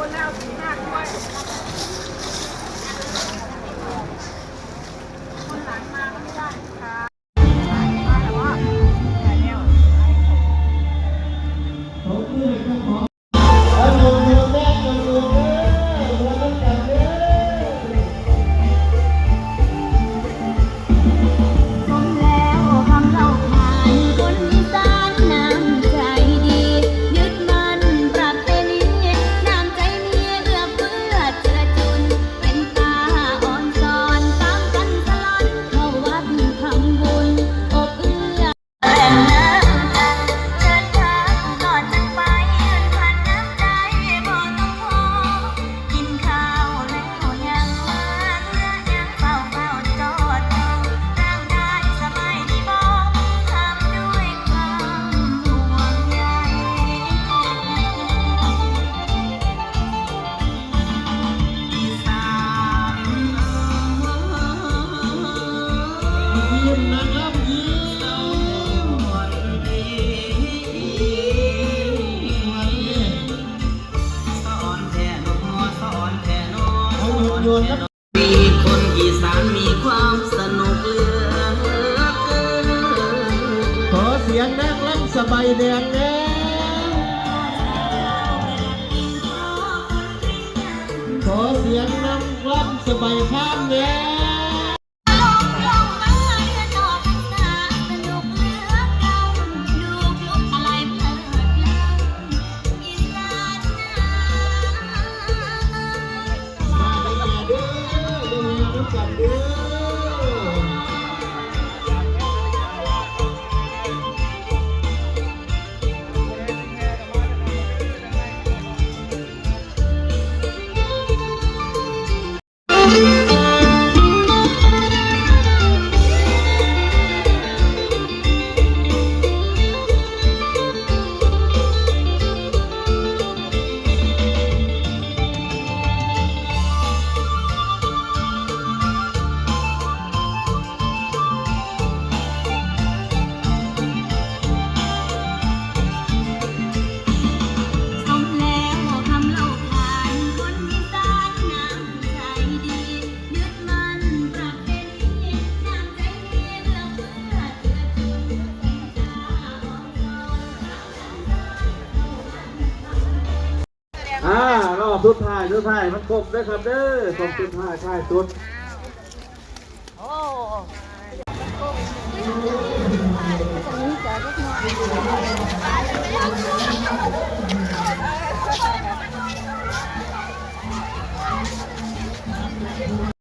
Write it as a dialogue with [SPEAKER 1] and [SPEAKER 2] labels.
[SPEAKER 1] 我那五大块 ยน
[SPEAKER 2] ต์มีคนอีสานมีความสนุกเหลือเกิน
[SPEAKER 3] ขอเสียงนักลั่นสบายแดงแน่ขอเสียงนำลั่นสบายข้ามแน่
[SPEAKER 2] Oh. อ่ารอ
[SPEAKER 3] บสุดท้ายสุดท้ายมันครบด้ยครับเด้อครบสุดท้ายท้ายสุด